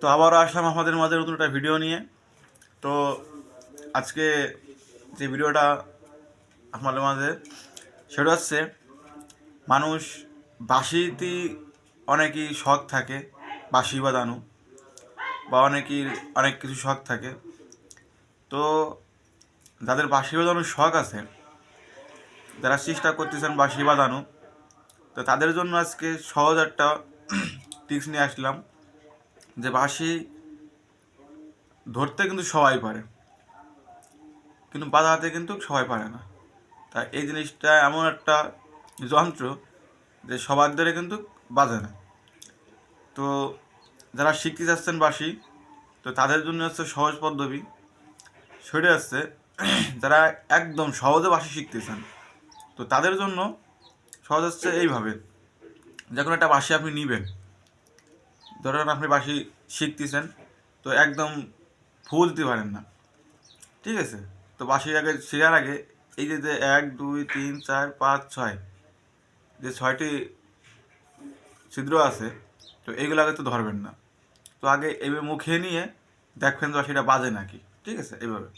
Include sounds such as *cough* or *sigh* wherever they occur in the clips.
তো আবারও আসলাম আমাদের মাঝে নতুন একটা ভিডিও নিয়ে। তো আজকে যে ভিডিওটা আমাদের মাঝে, সেটা হচ্ছে মানুষ বাঁশিতে অনেকই শখ থাকে, বাঁশি বাজানো বা অনেকের অনেক কিছু শখ থাকে। তো যাদের বাঁশি বাজানোর শখ আছে, যারা চেষ্টা করতেছেন বাঁশি বাজানো তো তাদের জন্য আজকে সহজ একটা *clears throat* টিপস নিয়ে আসলাম। যে বাঁশি ধরতে কিন্তু সবাই পারে। কিন্তু বাজাতে কিন্তু সবাই পারে না। তা এই জিনিসটা এমন একটা যন্ত্র যে সবার ধরে কিন্তু বাজে না। তো যারা শিখতে যাচ্ছেন বাঁশি, তো তাদের জন্য হচ্ছে সহজ পদ্ধতি। সেটা হচ্ছে যারা একদম সহজে বাঁশি শিখতেছেন তো তাদের জন্য সহজ হচ্ছে এইভাবে। যে কোনো একটা বাঁশি আপনি নিবেন। ধরেন আপনি বাঁশি শিখতেছেন, তো একদম ফুল দিতে পারেন না। ঠিক আছে? তো বাঁশির আগে শেখার আগে এই যে যে এক, দুই, তিন, চার, পাঁচ, ছয়, যে ছয়টি ছিদ্র আছে, তো এইগুলো আগে তো ধরবেন না। তো আগে এইভাবে মুখে নিয়ে দেখবেন তো সেটা বাজে নাকি। ঠিক আছে? এইভাবে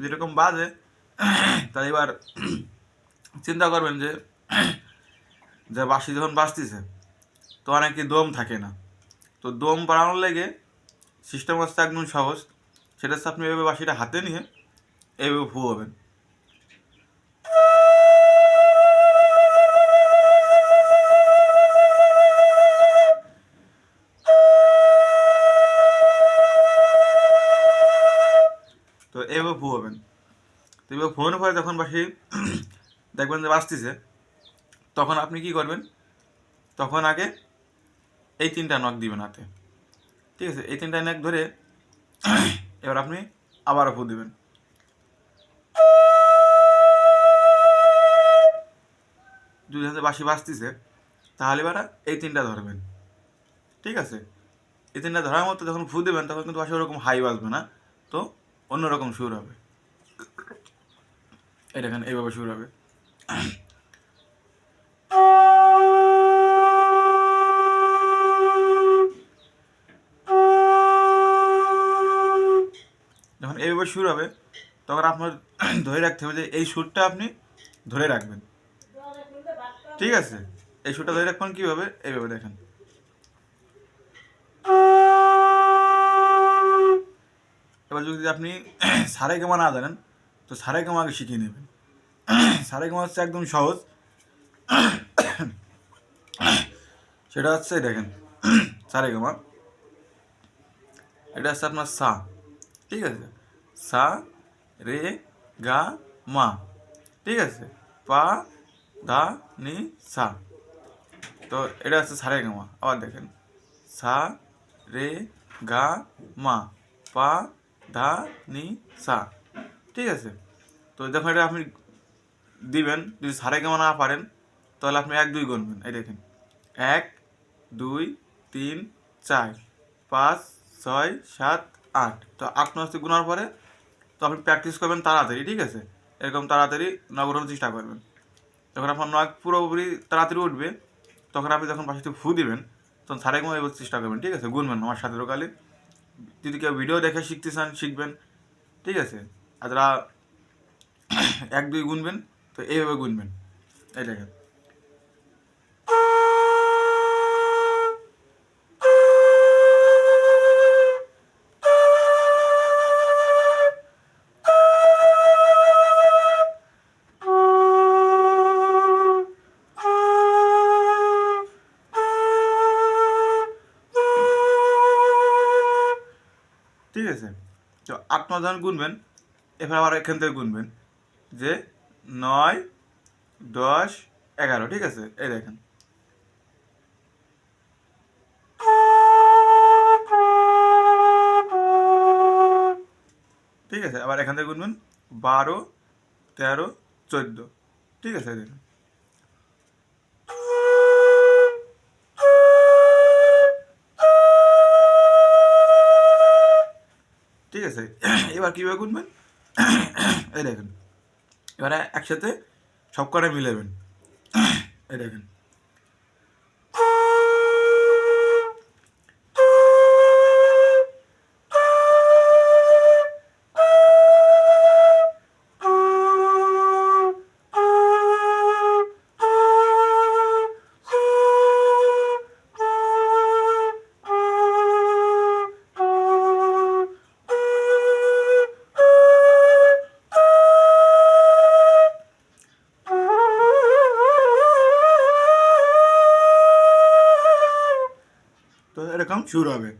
যেরকম বাজে তাহলে এবার চিন্তা করবেন যে যে বাঁশি যখন বাজতেছে তো অনেকে দম থাকে না। তো দম বাড়ানোর লেগে সিস্টেম হচ্ছে একদম সহজ। সেটা হচ্ছে আপনি এভাবে বাঁশিটা হাতে নিয়ে এভাবে ফু হবেন তো এভাবে ফু হবেন তো এইভাবে ফুয়ানোর পরে যখন বাসি দেখবেন যে বাঁচতেছে। তখন আপনি কি করবেন? তখন আগে এই তিনটা নখ দিবেন হাতে। ঠিক আছে? এই তিনটা নখ ধরে *clears throat* এবার আপনি আবারও ফু দিবেন। যদি হাতে বাঁশি বাঁচতেছে, তাহলে এবার এই তিনটা ধরবেন। ঠিক আছে? এই তিনটা ধরার মতো যখন ফু দেবেন, তখন কিন্তু বাঁশি ওরকম হাই বাজবে না। তো অন্যরকম সুর হবে। এটা এখানে এইভাবে সুর হবে। যখন এইভাবে সুর হবে, তখন আপনার ধরে রাখতে হবে যে এই সুরটা আপনি ধরে রাখবেন। ঠিক আছে? এই সুরটা ধরে রাখবেন কীভাবে? এইভাবে দেখেন। এবার যদি আপনি সারে গামা না জানেন, তো সারে আগে শিখিয়ে নেবেন। সারে গামা হচ্ছে একদম সহজ। সেটা হচ্ছে দেখেন সারে গামা এটা হচ্ছে আপনার সা, ঠিক আছে? সা, রে, গা, মা, ঠিক আছে? পা, দা, নি, সা। তো এটা হচ্ছে সারে গামা আবার দেখেন, সা, রে, গা, মা, পা ধা নি, সা, ঠিক আছে? তো যখন এটা আপনি দিবেন, যদি সারে গামা না পারেন, তাহলে আপনি এক দুই গুনবেন এই দেখেন, এক, দুই, তিন, চার, পাঁচ, ছয়, সাত, আট। তো আট নয়টি গুনার পরে, তো আপনি প্র্যাকটিস করবেন তাড়াতাড়ি, ঠিক আছে? এরকম তাড়াতাড়ি নগরানোর চেষ্টা করবেন। যখন আপনার নয় পুরোপুরি তাড়াতাড়ি উঠবে, তখন আপনি যখন বাসাতে ফু দিবেন, তখন সারে গামা এবার চেষ্টা করবেন, ঠিক আছে? গুনবেন আমার সাথে লোকালে যদি কেউ ভিডিও দেখে শিখতে চান, শিখবেন, ঠিক আছে? আর যারা *coughs* এক দুই গুনবেন তো এইভাবে গুনবেন। এই দেখেন। ঠিক আছে? তো আট নয় যখন গুনবেন, এবার আবার এখান থেকে গুনবেন যে নয়, দশ, এগারো, ঠিক আছে? এই দেখেন। ঠিক আছে, আবার এখান থেকে গুনবেন বারো, তেরো, চোদ্দ। ঠিক আছে দেখেন। ঠিক আছে, এবার কীভাবে গুনবেন? এই দেখেন। এবারে একসাথে সব কটা মিলাবেন এই দেখেন। তো এরকম শুরু হবে।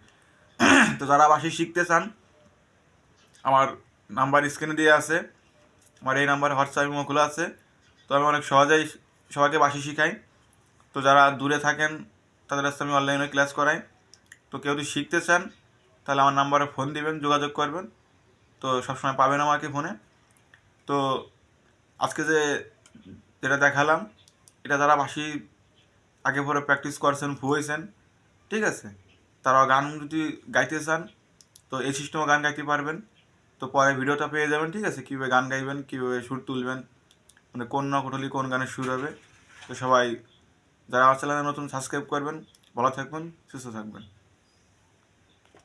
তো যারা বাসি শিখতে চান, আমার নাম্বার স্ক্রিনে দিয়ে আছে। আমার এই নাম্বারে হোয়াটসঅ্যাপ ইমো খোলা আছে। তো আমি অনেক সহজেই সবাইকে বাসি শিখাই। তো যারা দূরে থাকেন, তাদের কাছে আমি অনলাইনে ক্লাস করাই। তো কেউ যদি শিখতে চান, তাহলে আমার নাম্বারে ফোন দিবেন, যোগাযোগ করবেন। তো সবসময় পাবেন আমাকে ফোনে তো আজকে যে যেটা দেখালাম, এটা যারা বাঁশি আগে পরে প্র্যাকটিস করছেন ফুয়েছেন ঠিক আছে? তারা গান যদি গাইতে চান, তো এই সিস্টেমে গান গাইতে পারবেন। তো পরে ভিডিওটা পেয়ে যাবেন, ঠিক আছে? কীভাবে গান গাইবেন, কীভাবে সুর তুলবেন মানে কোন নকটলি কোন গানের সুর হবে। তো সবাই, যারা আমার চ্যানেলে নতুন সাবস্ক্রাইব করবেন। ভালো থাকবেন, সুস্থ থাকবেন।